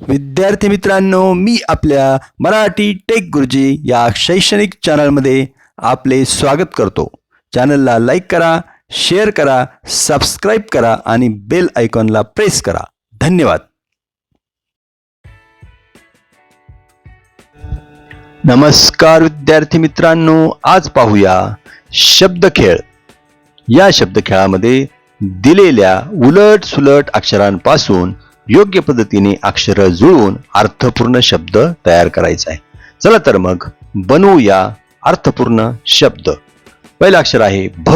विद्यार्थी मित्रांनो मी आपल्या मराठी टेक गुरुजी या शैक्षणिक चॅनलमध्ये आपले स्वागत करतो. चॅनलला लाईक करा शेअर करा सबस्क्राईब करा आणि बेल आयकॉनला प्रेस करा. धन्यवाद. नमस्कार विद्यार्थी मित्रांनो आज पाहूया शब्दखेळ या शब्दखेळामध्ये दिलेल्या उलट सुलट अक्षरांपासून योग्य पद्धतीने अक्षर जुळवून अर्थपूर्ण शब्द तयार करायचा आहे. चला तर मग बनवूया अर्थपूर्ण शब्द. पहिलं अक्षर आहे भ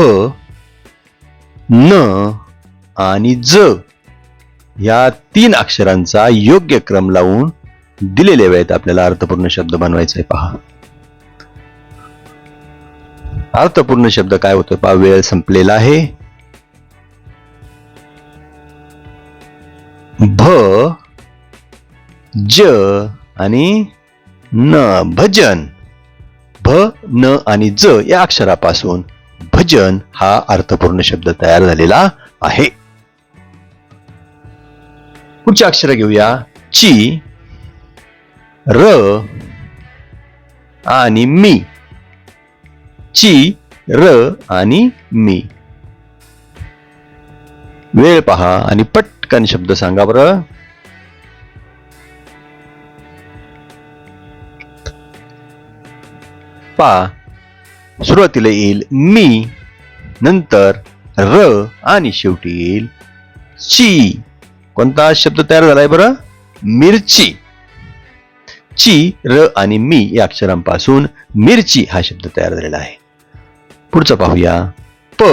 न आणि ज. या तीन अक्षरांचा योग्य क्रम लावून दिलेल्या वेळेत आपल्याला अर्थपूर्ण शब्द बनवायचा आहे. पहा. अर्थपूर्ण शब्द काय होतो? पहा वेळ संपलेला आहे. भ ज आणि न भजन. भ न आणि ज या अक्षरापासून भजन हा अर्थपूर्ण शब्द तयार झालेला आहे. पुढची अक्षर घेऊया. ची र आणि मी. ची र आणि मी. वेळ पहा आणि पटकन शब्द सांगा बरं. पा. सुरुवातीला येईल मी नंतर र आणि शेवटी येईल ची. कोणता शब्द तयार झालाय बरं? मिरची. ची र आणि मी या अक्षरांपासून मिरची हा शब्द तयार झालेला आहे. पुढचं पाहूया. प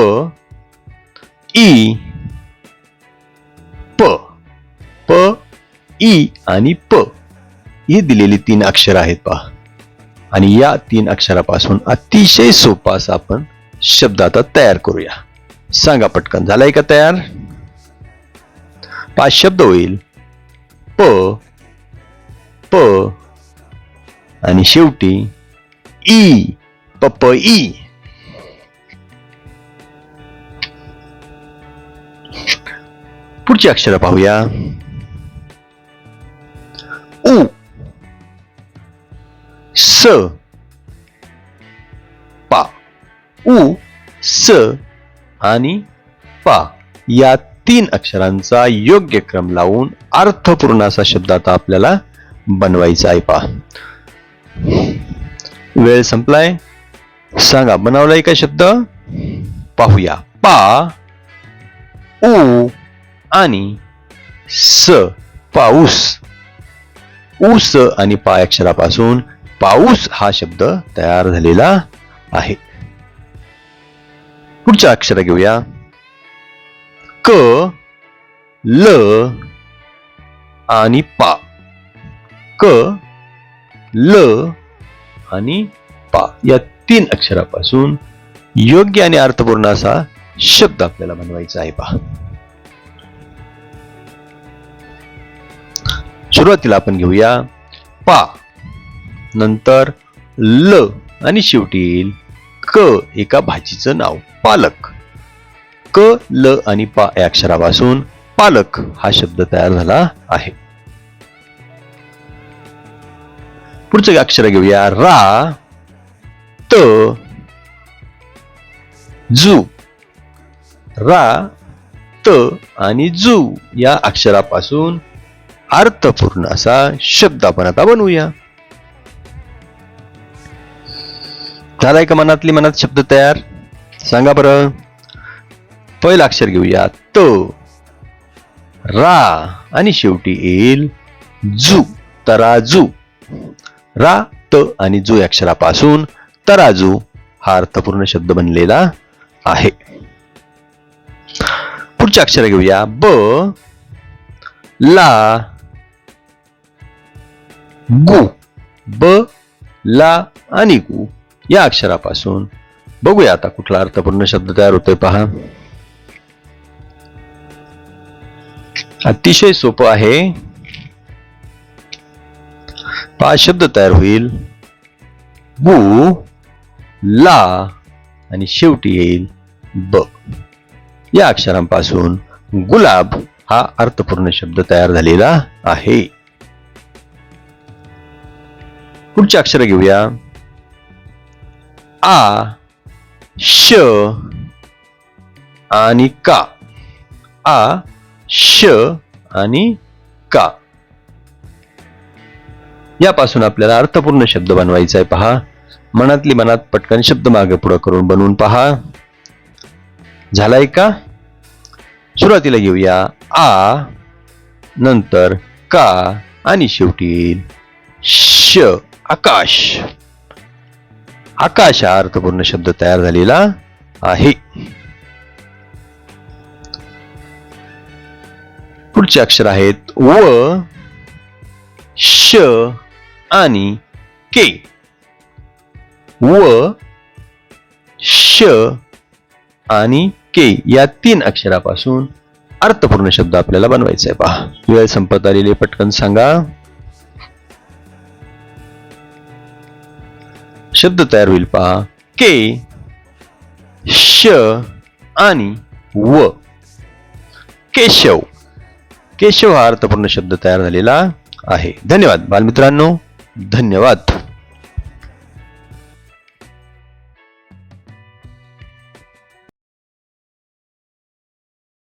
ई प. प ई आणि प. ही दिलेली तीन अक्षर आहेत पहा. आणि या तीन अक्षरापासून अतिशय सोपा असा आपण शब्द आता तयार करूया. सांगा पटकन झालाय का तयार? पाच शब्द होईल. प प आणि शेवटी ई पप ई पुढची अक्षर पाहूया? उ. स. पा. उ स आणि पा. या तीन अक्षरांचा योग्य क्रम लावून अर्थपूर्ण असा शब्द आता आपल्याला बनवायचा आहे पा वेळ संपलाय. सांगा बनवलाय का शब्द? पाहूया. पा. उ. आणि स पाऊस. ऊस आणि पा अक्षरापासून पाऊस हा शब्द तयार झालेला आहे. पुढच्या अक्षर घेऊया. क ल आणि पा. क ल आणि पा. या तीन अक्षरापासून योग्य आणि अर्थपूर्ण असा शब्द आपल्याला बनवायचा आहे पहा. सुरुवातीला आपण घेऊया. पा. नंतर ल. आणि शेवटी येईल क. एका भाजीचं नाव पालक. क ल आणि पा या अक्षरापासून पालक हा शब्द तयार झाला आहे. पुढचं अक्षर घेऊया. रा. त. जू. रा. त आणि जू या अक्षरापासून अर्थपूर्ण असा शब्द आपण आता बनवूया. झालाय का मनातली मनात शब्द तयार? सांगा बरं. पहिलं अक्षर घेऊया. त. रा. आणि शेवटी येईल जू. तराजू. रा त आणि जू अक्षरापासून तराजू हा अर्थपूर्ण शब्द बनलेला आहे. पुढचे अक्षर घेऊया. ब. ला. गु. ब ला आणि गु. या अक्षरापासून. बघूया आता कुठला अर्थपूर्ण शब्द तयार होतोय पहा. अतिशय सोपं आहे. पहा शब्द तयार होईल. गु ला आणि शेवटी येईल ब. या अक्षरांपासून गुलाब हा अर्थपूर्ण शब्द तयार झालेला आहे. पुढची अक्षर घेऊया. आ श आणि का. आ श आणि का. यापासून आपल्याला अर्थपूर्ण शब्द बनवायचा आहे पहा. मनातली मनात पटकन शब्द मागे पुढे करून बनवून पहा. झालाय का? सुरुवातीला घेऊया. आ नंतर का आणि शेवटी श श. आकाश. आकाश हा अर्थपूर्ण शब्द तयार झालेला आहे. पुढचे अक्षर आहेत व श आणि के. व श आणि के या तीन अक्षरापासून अर्थपूर्ण शब्द आपल्याला बनवायचा आहे पहा. वेळ संपत आलेले पटकन सांगा. शब्द तयार होईल पहा. के श आणि व. केशव. केशव हा अर्थपूर्ण शब्द तयार झालेला आहे. धन्यवाद. बालमित्रांनो धन्यवाद.